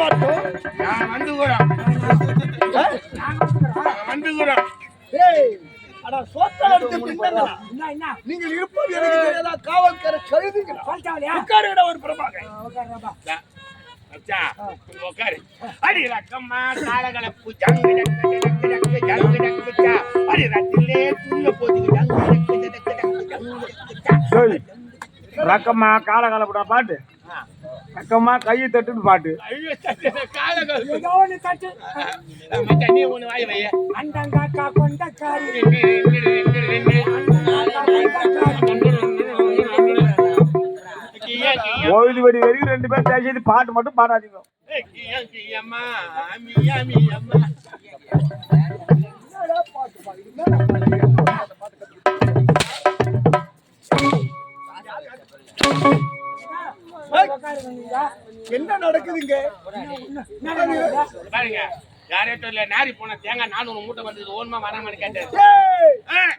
மாட்டோம் நான் வந்துக்கிறோம் நான் வந்துக்கிறோம் ஏய் அட சொத்தல் எடுத்து பின்னங்களா என்ன என்ன நீங்கள் இருப்பது எனக்கு தெரியாதா காவல்கார கழுதுங்களா சொல்லிட்டாவலையா உட்காருங்கடா ஒரு பிரபாகர் உட்காருப்பா அச்சா உட்காரு அடி ரக்கம்மா காலகலப்பு ஜங்கு டக்கு டக்கு டக்கு ஜங்கு டக்கு டா. அடி ரத்திலே தூங்க போதுக்கு ஜங்கு டக்கு டக்கு டக்கு ஜங்கு டக்கு டா. ஏய், ரக்கம்மா காலகாலப்படா பாட்டு ரக்கம்மா கையை தட்டுன்னு பாட்டு. அண்டங்காக்கா. கோவில் வெடி வரைக்கும் ரெண்டு பேரும் பேசிட்டு பாட்டு மட்டும் பாடாதீங்க. ஏய், கியா, என்ன நடக்குதுங்க? பாருங்க யாரேட்டும் இல்ல நாரி போன தேங்காய் நானூறு மூட்டை வந்தது ஓன்மா வராமனு கேட்டேன்.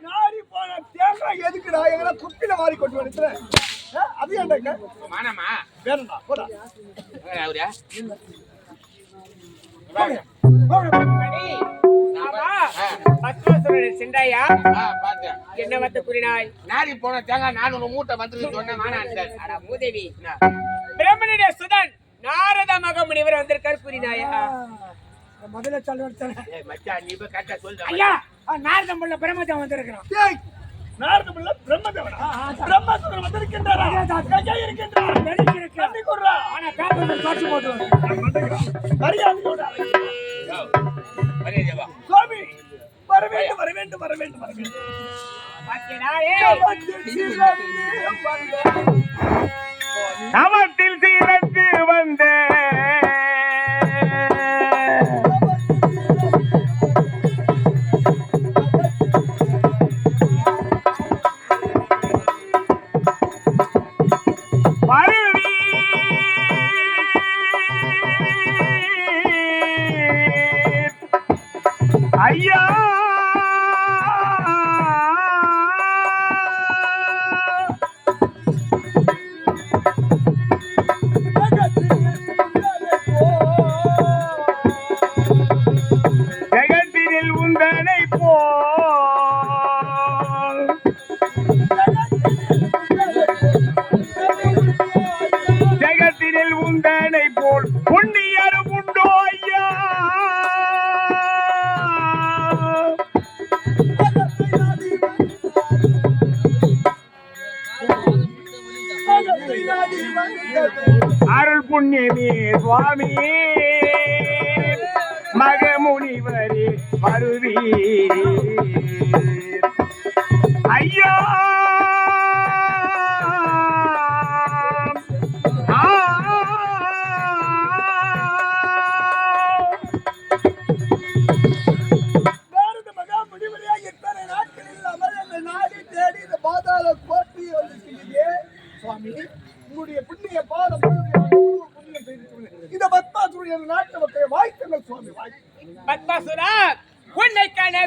நாரி போன தேங்காய் எதுக்குடா? எங்கடா குப்பில மாறி கொண்டு வந்துட்டேன் அது ஏன்டா மானமா வேணும்டா போடா. அவரா. சிண்டாயா பார்த்தேன். என்ன வந்து கூறினாய்? நாரி போன தேங்காய் நானூறு மூட்டை வந்தது சொன்ன மானான் அட மூதேவி. பிரம்மனுடைய சுதன் நாரத மக முனிவர் வந்திருக்கார் கூறினாயா? முதல்ல சொல்ல ஐயா! நாரதம் உள்ள பிரம்மதம் வந்திருக்கிறான். ஏய் நாரத பிள்ளை பிரம்மதேவனா? பிரம்மசுரன் வந்திருக்கின்றாரா? இருக்கின்றார் ஆனா பேப்பர் காட்சி போட்டு சுவாமி வர வேண்டும் வர வேண்டும் வர வேண்டும் வர வேண்டும். நவத்தில் சீரத்து வந்த ஐயா. அருள் புண்ணியமே சுவாமி மகமுனிவரே மருவி ஐயா!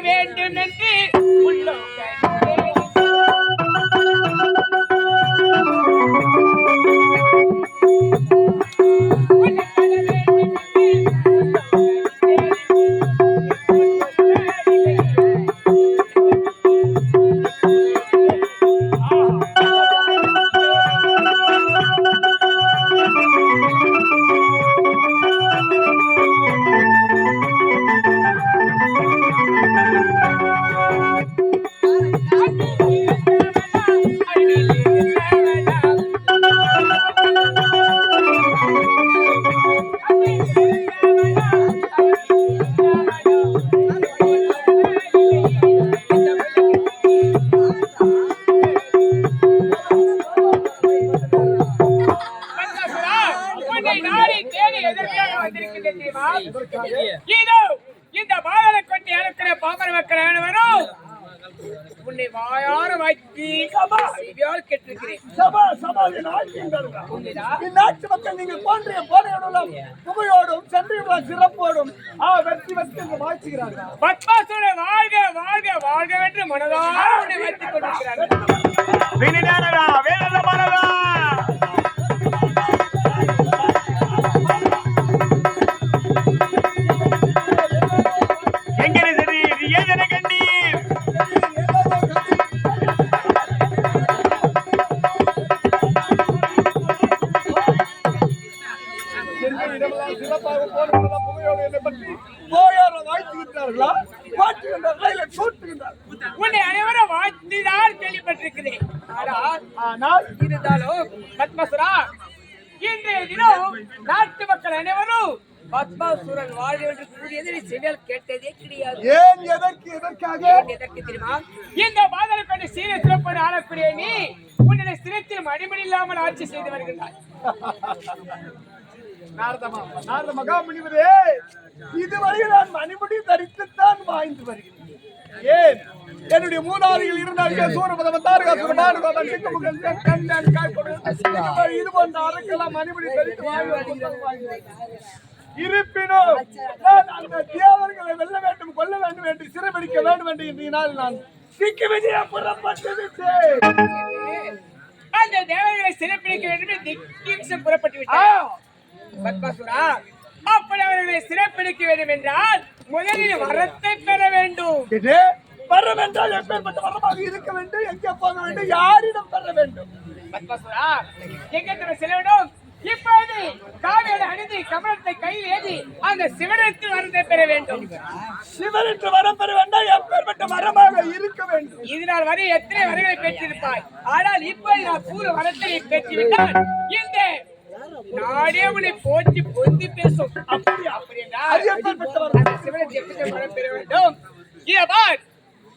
வேண்டும் என்று அழுக்கிற பாமர மக்கள் அனைவரும் உன்னை வாயார வாய்க்கு செவியால் கேட்டிருக்கிறேன். சபா சபா. இந்நாட்டு மக்கள் நீங்கள் போன்றிய போனையோடும் புகையோடும் சென்றியுள்ள சிறப்போடும் ஆ வெற்றி வெற்றி என்று வாழ்த்துகிறார்கள்? பத்மாசுர வாழ்க வாழ்க வாழ்க என்று மனதார உன்னை வைத்துக் கொண்டிருக்கிறார்கள். புகையோடு என்னை பற்றி போயார வாழ்த்துகின்றார்களா? வாழ்த்துகின்றார்களா? இல்லை சூட்டுகின்றார்களா உன்னை அனைவரும் வாழ்த்தினால் கேள்விப்பட்டிருக்கிறேன். ஆனால் ஆனால் இருந்தாலும் பத்மசுரா இன்றைய தினம் நாட்டு மக்கள் அனைவரும் பத்மாசுரன் வாழ என்று கூறியதை செவியால் கேட்டதே கிடையாது. ஏன் எதற்கு எதற்காக? ஏன் எதற்கு தெரியுமா? இந்த பாதலை கொண்டு சீர சிறப்போடு ஆளக்கூடிய நீ உன்னுடைய சிரத்தில் மணிமணி இல்லாமல் ஆட்சி செய்து வருகின்றாய். நாரத மகாமுனிவரே இதுவரை நான் மணிமுடி தரித்துத்தான் வாழ்ந்து வருகிறேன். ஏன்? என்னுடைய மூதாதைகள் இருந்தார்கள் சூரபதம் தாரகாசுர மானுகோபன் சிங்கமுகன் கண்ணன் காய்கொடு இது போன்ற அரக்கெல்லாம் மணிமுடி தரித்து வாழ்ந்து இருப்பினும் நான் அந்த தேவர்களை வெல்ல வேண்டும் கொல்ல வேண்டும் என்று சிறைபிடிக்க வேண்டும் என்று இன்றைய நாள் நான் சிக்கி விஜய புறப்பட்டு விட்டேன். அந்த தேவர்களை சிறப்பிடிக்க வேண்டும் என்று திக்கீம்சை புறப்பட்டு விட்டார் பத்மாசுரா அப்படி அவர்களை சிறப்பிடிக்க வேண்டும் என்றால் முதலில் வரத்தை பெற வேண்டும். வரம் என்றால் எப்பேற்பட்ட வரமாக இருக்க வேண்டும் எங்கே போக வேண்டும் யாரிடம் பெற வேண்டும்? பத்மாசுரா எங்க திரு செல்ல வேண்டும்? இப்போது காவியோட அணிந்து கமலத்தை கையில் ஏந்தி அந்த சிவனத்தில் வரத்தை பெற வேண்டும். சிவனுக்கு வரம் பெற வேண்டாம் எப்பேற்பட்ட வரமாக இருக்க வேண்டும். இதனால் வரை எத்தனை வரங்களை பெற்றிருப்பாய்? ஆனால் இப்போது நான் கூறு வரத்தை பெற்றுவிட்டால் இந்த நாடே உன்னை போற்றி பொந்தி பேசும்? அப்படி பார்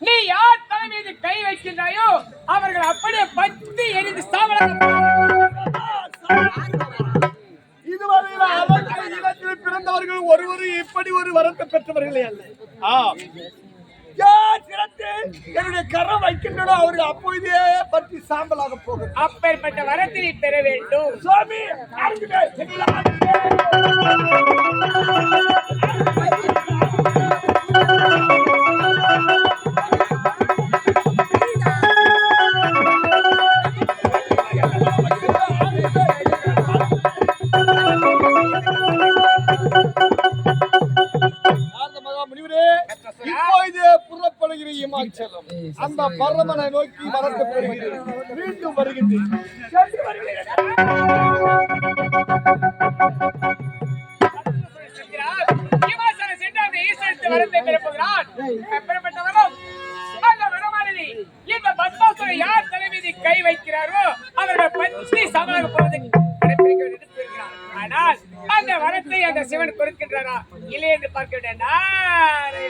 நீ யார் தலை மீது கை வைக்கின்றாயோ அவர்கள் அப்படியே பத்து எரிந்து அவர்கள் இனத்தில் பிறந்தவர்கள் ஒருவரும் இப்படி ஒரு வரத்தை பெற்றவர்களே அல்ல ஆம். யார் சிறந்து என்னுடைய கரம் வைக்கின்றனோ அவர்கள் அப்பொழுதே பற்றி சாம்பலாக போகும். அப்பேற்பட்ட வரத்தை நீ பெற வேண்டும். சுவாமி அருகிலே அந்த பரமனை நோக்கி வரத்து பெறுகிறேன் மீண்டும் வருகின்றேன் வரத்தை இந்த பத்மாசுரன் யார் தலைமீது கை வைக்கிறாரோ அவர்கள் பற்றி சமமாக போவதை ஆனால் அந்த வரத்தை அந்த சிவன் கொடுக்கின்றாரா இல்லை என்று பார்க்க வேண்டிய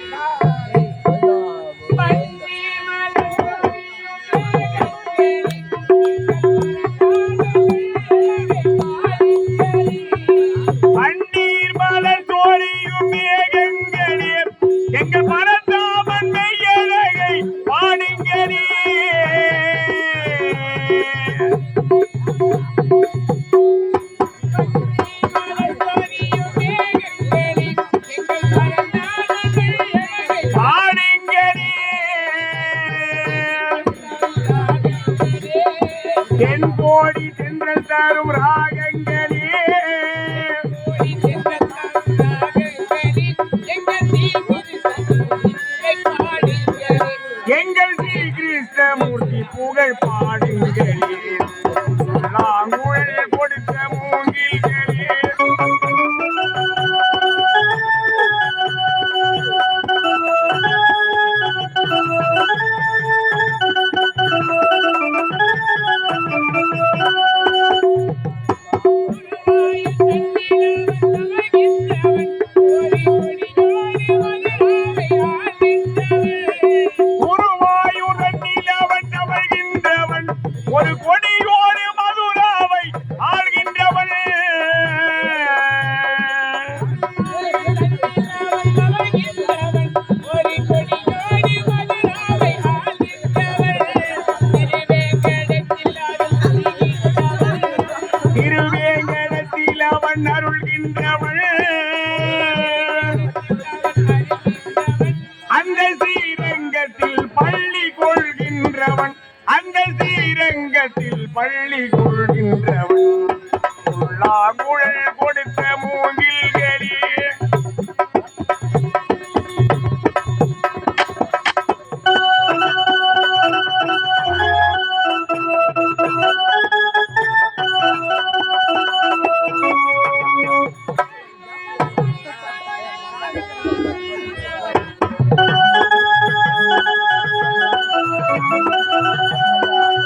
பள்ளிக்குள்